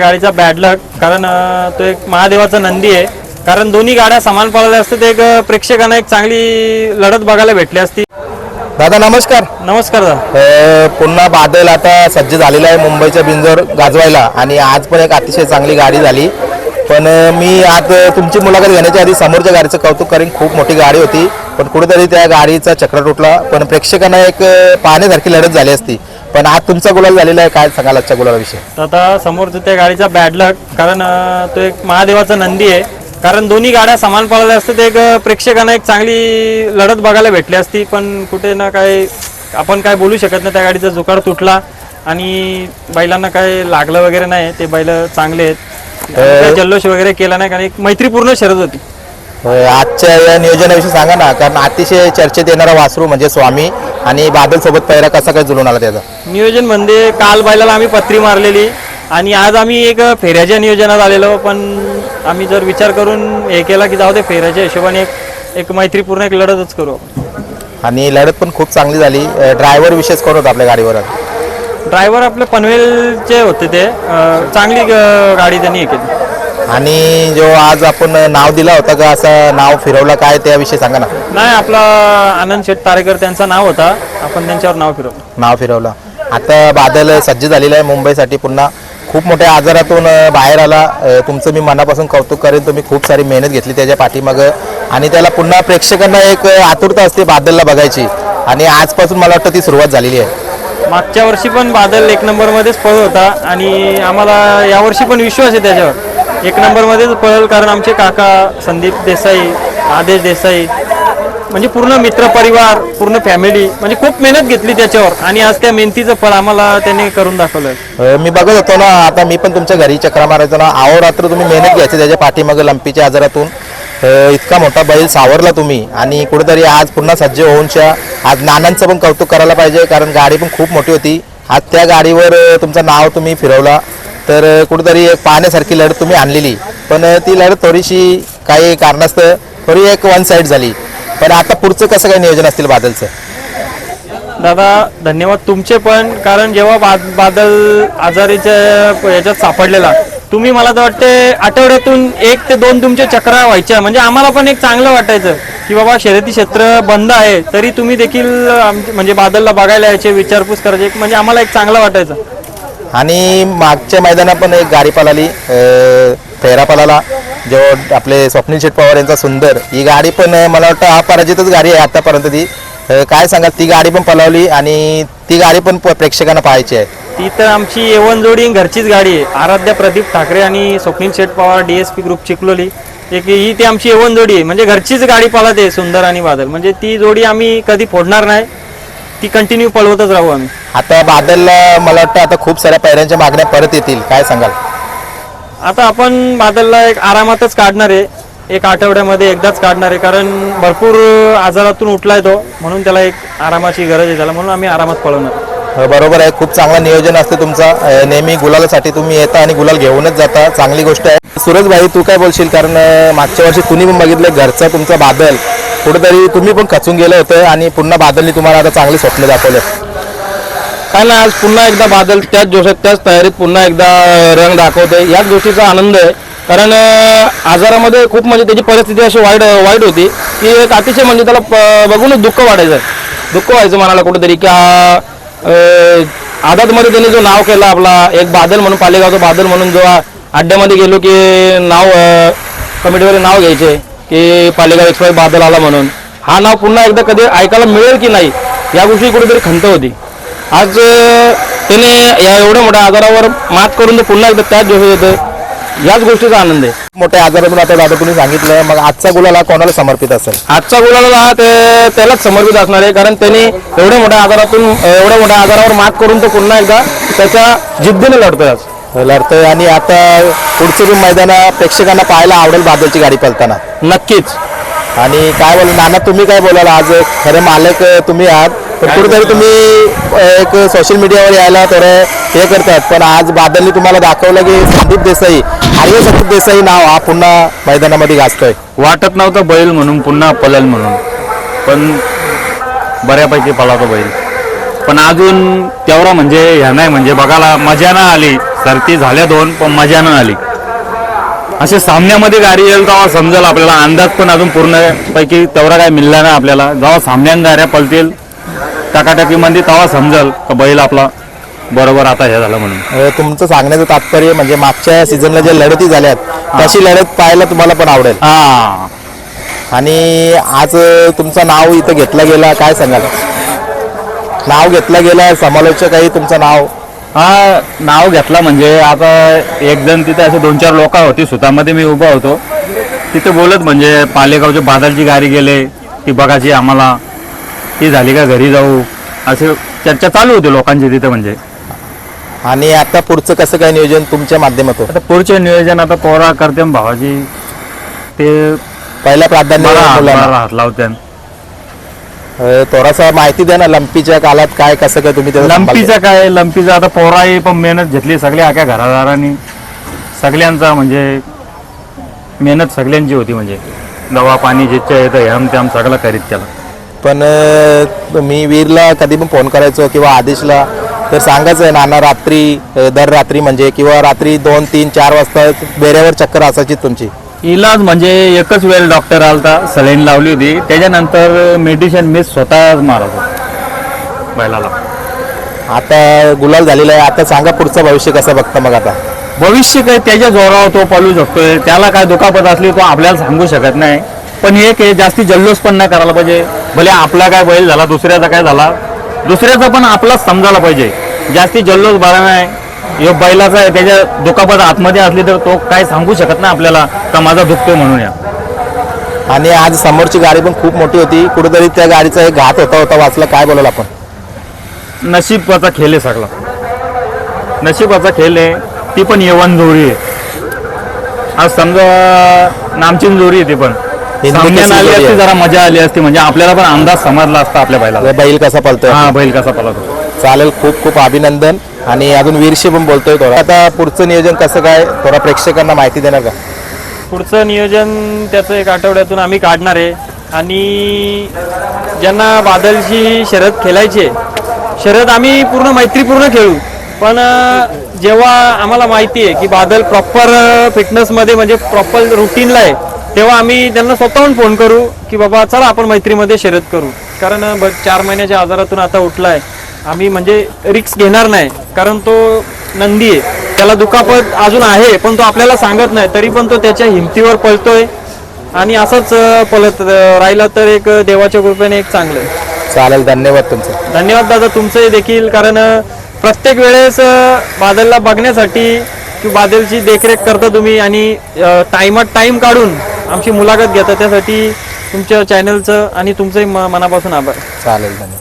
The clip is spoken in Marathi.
गाडीचा बॅड लक कारण तो एक महादेवाचा नंदी आहे. कारण दोन्ही गाड्या समान पळाल्या असते ते एक प्रेक्षकांना एक चांगली लढत बघायला भेटली असती. दादा नमस्कार. नमस्कार दादा. अ, पुन्हा बादल आता सज्ज झालेला आहे मुंबईच्या बिंजोर गाजवायला. आणि आज पण एक अतिशय चांगली गाडी झाली. पण अ, मी आज अ, तुमची मुलाखत घेण्याच्या आधी समोरच्या गाडीचं कौतुक करीन. खूप मोठी गाडी होती. पण कुठेतरी त्या गाडीचा चक्र तुटला. पण प्रेक्षकांना एक अ, पाहण्यासारखी लढत झाली असती. पण आज तुमचा गुलाल झालेला आहे काय सांगाल आजच्या गुलालाविषयी? तर आता समोरचं त्या गाडीचा बॅड लक कारण अं, तो एक महादेवाचा नंदी आहे. कारण दोन्ही गाड्या समान पळाल्या असते ते एक अं, प्रेक्षकांना एक चांगली लढत बघायला भेटली असती. पण कुठे ना काय आपण काय बोलू शकत नाही त्या गाडीचा जुकाड तुटला आणि बैलांना काय लागलं वगैरे नाही ते बैल चांगले आहेत. काय जल्लोष वगैरे केला नाही कारण एक मैत्रीपूर्ण शरद होती. अ, आजच्या या नियोजनाविषयी सांगा ना कारण अतिशय चर्चेत येणारा वासरू म्हणजे स्वामी आणि बादल सोबत पैरा कसा काय जुळून आला त्याचा? नियोजन म्हणजे काल बैलाला आम्ही पत्री मारलेली आणि आज आम्ही एक फेऱ्याच्या नियोजनात आलेलो पण आम्ही जर विचार करून हे केला की जाऊ दे फेऱ्याच्या हिशोबाने एक एक मैत्रीपूर्ण एक लढतच करू. आणि लढत पण खूप चांगली झाली. ड्रायव्हर विशेष कोण होता आपल्या गाडीवर? ड्रायव्हर आपले पनवेलचे होते ते. अं, चांगली ग- गाडी त्यांनी हे केली. आणि जो आज आपण नाव दिला होता का असं नाव फिरवलं काय त्याविषयी सांगा ना. नाही आपला आनंद शेठ तारेकर त्यांचं नाव होता. आपण त्यांच्यावर नाव फिरवलं. नाव फिरवलं. आता बादल सज्ज झालेलं आहे मुंबईसाठी. पुन्हा खूप मोठ्या आजारातून बाहेर आला. तुमचं मी मनापासून कौतुक करेन. तुम्ही खूप सारी मेहनत घेतली त्याच्या पाठीमागं. आणि त्याला पुन्हा प्रेक्षकांना एक आतुरता असते बादलला बघायची. आणि आजपासून मला वाटतं ती सुरुवात झालेली आहे. मागच्या वर्षी पण बादल एक नंबरमध्येच पळत होता. आणि आम्हाला यावर्षी पण विश्वास आहे त्याच्यावर. एक नंबरमध्येच पळल कारण आमचे काका संदीप देसाई आदेश देसाई म्हणजे पूर्ण मित्रपरिवार पूर्ण फॅमिली म्हणजे खूप मेहनत घेतली त्याच्यावर. आणि आज त्या मेहनतीचं फळ आम्हाला त्याने करून दाखवलं. मी बघत होतो ना आता मी पण तुमच्या घरी चक्रा मारायचो ना. रात्र तुम्ही मेहनत घ्यायची त्याच्या पाठीमागे लंपीच्या आजारातून. इतका मोठा बैल सावरला तुम्ही. आणि कुठेतरी आज पुन्हा सज्ज होऊनच्या आज नानांचं पण कौतुक करायला पाहिजे कारण गाडी पण खूप मोठी होती. आज त्या गाडीवर तुमचं नाव तुम्ही फिरवला. तर कुठेतरी एक पाहण्यासारखी लढत तुम्ही आणलेली. पण ती लढत थोडीशी काही कारणास्तव थोडी एक वन साईड झाली. पण आता पुढचं कसं काय नियोजन असतील बादलचं? दादा धन्यवाद तुमचे पण. कारण जेव्हा बा बादल आजारीच्या याच्यात सापडलेला तुम्ही मला तर वाटते आठवड्यातून एक ते दोन तुमच्या चक्रा व्हायच्या. म्हणजे आम्हाला पण एक चांगलं वाटायचं की बाबा शर्यती क्षेत्र बंद आहे तरी तुम्ही देखील म्हणजे बादलला बघायला यायचे विचारपूस करायचे. म्हणजे आम्हाला एक चांगलं वाटायचं. आणि मागच्या मैदानात पण एक गाडी पळाली. अं, फेरा पळाला जो आपले स्वप्नील शेठ पवार यांचा सुंदर ही गाडी पण मला वाटतं अपराजितच गाडी आहे आतापर्यंत ती. काय सांगाल ती गाडी पण पळवली आणि ती गाडी पण प्रेक्षकांना पाहायची आहे. ती तर आमची येवन जोडी घरचीच गाडी आहे. आराध्या प्रदीप ठाकरे आणि स्वप्नील शेठ पवार डीएसपी ग्रुप चिखलोली. एक ही ती आमची येवन जोडी आहे. म्हणजे घरचीच गाडी पळत आहे सुंदर आणि बादल. म्हणजे ती जोडी आम्ही कधी फोडणार नाही. ती कंटिन्यू पळवतच राहू आम्ही. आता बादलला मला वाटतं आता खूप साऱ्या पैऱ्यांच्या मागण्या परत येतील. काय सांगाल? आता आपण बादलला एक आरामातच काढणार आहे. एक आठवड्यामध्ये एकदाच काढणार आहे. कारण भरपूर आजारातून उठलाय तो. म्हणून त्याला एक आरामाची गरज आहे. त्याला म्हणून आम्ही आरामात पळवणार बरोबर आहे. खूप चांगलं नियोजन असते तुमचा. नेहमी गुलालासाठी तुम्ही येता आणि गुलाल घेऊनच जाता. चांगली गोष्ट आहे. सूरज भाई तू काय बोलशील? कारण मागच्या वर्षी तुम्ही पण बघितलं घरचं तुमचा बादल. कुठेतरी तुम्ही पण खचून गेलं होतं आणि पुन्हा बादलनी तुम्हाला आता चांगली स्वप्न दाखवले. काय ना आज पुन्हा एकदा बादल त्याच जोशात त्याच तयारीत पुन्हा एकदा रंग दाखवतोय. याच गोष्टीचा आनंद आहे. कारण आजारामध्ये खूप म्हणजे त्याची परिस्थिती अशी वाईट वाईट होती की एक अतिशय म्हणजे त्याला प- बघूनच दुःख वाटायचं दुःख व्हायचं मनाला कुठेतरी की आदातमध्ये त्यांनी जो नाव केला आपला एक बादल म्हणून पालेगावचा बादल म्हणून जो अड्ड्यामध्ये गेलो की नाव कमिटीवर नाव घ्यायचे की पालेगाव एक्सप्रेस बादल आला म्हणून. हा नाव पुन्हा एकदा कधी ऐकायला मिळेल की नाही या गोष्टी कुठेतरी खंत होती. आज त्याने या एवढ्या मोठ्या आजारावर मात करून ते पुन्हा एकदा त्याच जोशी येतं. याच गोष्टीचा आनंद आहे. मोठ्या आजारातून आता दादा तुम्ही सांगितलं मग आजचा गुलाल कोणाला समर्पित असेल? आजचा गुलाला हा ते त्यालाच समर्पित असणार आहे कारण त्यांनी एवढ्या मोठ्या आजारातून एवढ्या मोठ्या आजारावर मात करून तो पुन्हा एकदा त्याच्या जिद्दीने लढतोय आज. लढतोय आणि आता पुढचं पण मैदान प्रेक्षकांना पाहायला आवडेल बादलची गाडी पळताना नक्कीच. आणि काय बोल नाना तुम्ही काय बोलाल? आज खरे मालक तुम्ही आहात. पण कुठेतरी तुम्ही एक सोशल मीडियावर यायला थोडं हे करतात. पण आज बादलनी तुम्हाला दाखवलं की संदीप देसाई आर्य संदीप देसाई नाव हा पुन्हा मैदानामध्ये गाजतोय. वाटत नव्हतं बैल म्हणून पुन्हा पळेल म्हणून. पण बऱ्यापैकी पळातो बैल. पण अजून तेवढा म्हणजे ह्या नाही म्हणजे बघायला मजा नाही आली. सरती झाल्या दोन पण मजा न आली. असे सामन्यामध्ये गाडी येईल तेव्हा समजेल आपल्याला. अंदाज पण अजून पूर्णपैकी तेवढा काय मिळला नाही आपल्याला. जेव्हा सामन्यात गाड्या पळतील टाकाटाकीमध्ये तेव्हा समजेल का बैल आपला बरोबर आता हे झालं म्हणून. अ, तुमचं सांगण्याचं तात्पर्य म्हणजे मागच्या सीझनला ज्या लढती झाल्यात तशी लढत पाहायला तुम्हाला पण आवडेल. हा. आणि आज अ, तुमचं नाव इथं घेतलं गेलं काय सांगाल? नाव घेतलं गेलं समालोचकही तुमचं नाव. हा नाव घेतला म्हणजे आता एक जण तिथे असे दोन चार लोक होती सुतामध्ये मी उभा होतो. तिथे बोलत म्हणजे पालेगावचे बादलची गाडी गेले ती बघायची आम्हाला. ती झाली का घरी जाऊ? असे चर्चा चालू होती लोकांची तिथे म्हणजे. आणि आता पुढचं कसं काय नियोजन तुमच्या माध्यमातून? आता पुढचे नियोजन आता पोरा करते न भावाची. ते पहिल्या प्राधान्य मुलांना. हात लावते. अ, थोडासा माहिती द्या ना लंपीच्या काळात काय कसं काय तुम्ही त्याचं? लंपीचा काय लंपीचा आता पोराही पण मेहनत घेतली सगळी आख्या घरादारांनी. सगळ्यांचा म्हणजे मेहनत सगळ्यांची होती म्हणजे. दवा पाणी जिथच्या येतं ह्याम त्याम सगळं करीत त्याला पण मी वीरला कधी पण फोन करायचो किंवा आदेशला तर सांगायचं आहे नाना रात्री दर रात्री म्हणजे किंवा रात्री दोन तीन चार वाजता बेऱ्यावर चक्कर असायची तुमची. इलाज म्हणजे एकच वेळ डॉक्टर आलता सलाईन लावली होती. त्याच्यानंतर मेडिसिन मी स्वतः मारत बैलाला. आता गुलाल झालेला आहे. आता सांगा पुढचं भविष्य कसं बघता मग आता. भविष्य काय? त्याच्या जोरावर तो पळू शकतोय. त्याला काय दुखापत असली तो आपल्याला सांगू शकत नाही. पण एक आहे जास्ती जल्लोष पण नाही करायला पाहिजे. भले आपला काय बैल झाला दुसऱ्याचा काय झाला दुसऱ्याचा पण आपलाच समजायला पाहिजे. जास्ती जल्लोष बरा नाही. ह्यो बैलाचा आहे त्याच्या दुखापत आतमध्ये असली तर तो काय सांगू शकत नाही आपल्याला का माझा दुखतोय म्हणून या. आणि आज समोरची गाडी पण खूप मोठी होती. कुठेतरी त्या गाडीचा एक घात होता होता वाचला काय बोलाल आपण? नशिबाचा खेळ आहे सगळा. नशिबाचा खेळ आहे. ती पण येवन जोरी आहे. आज समजा नामचीन जोरी आहे ती पण. आली जोरी असती आहे. जरा मजा आली असती. म्हणजे आपल्याला पण अंदाज समजला असता आपल्या बैलाला. बैल कसा पळतोय? हा बैल कसा पळतो चालेल खूप खूप अभिनंदन. आणि अजून वीरशी पण बोलतोय थोडं. आता पुढचं नियोजन कसं काय? थोडा प्रेक्षकांना माहिती देणार का? पुढचं नियोजन त्याचं एक आठवड्यातून आम्ही काढणार आहे. आणि ज्यांना बादलची शर्यत खेळायची आहे शर्यत आम्ही पूर्ण मैत्रीपूर्ण खेळू. पण अं, जेव्हा आम्हाला माहिती आहे की बादल प्रॉपर फिटनेसमध्ये म्हणजे प्रॉपर रुटीनला आहे तेव्हा आम्ही त्यांना स्वतःहून फोन करू की बाबा चला आपण मैत्रीमध्ये शर्यत करू. कारण ब- चार महिन्याच्या आजारातून आता उठला आहे आम्ही म्हणजे रिक्स घेणार नाही. कारण तो नंदी आहे. त्याला दुखापत अजून आहे पण तो आपल्याला सांगत नाही. तरी पण तो त्याच्या हिमतीवर पळतोय. आणि असंच पळत राहिला तर एक देवाच्या कृपेने एक चांगलं आहे. चालेल धन्यवाद तुमचं. धन्यवाद दादा तुमचंही देखील. कारण प्रत्येक वेळेस बादलला बघण्यासाठी की बादलची देखरेख करता तुम्ही आणि टाइमात टाइम काढून आमची मुलाखत घेता त्यासाठी तुमच्या चॅनलचं आणि तुमचंही म- मनापासून आभार. चालेल धन्यवाद.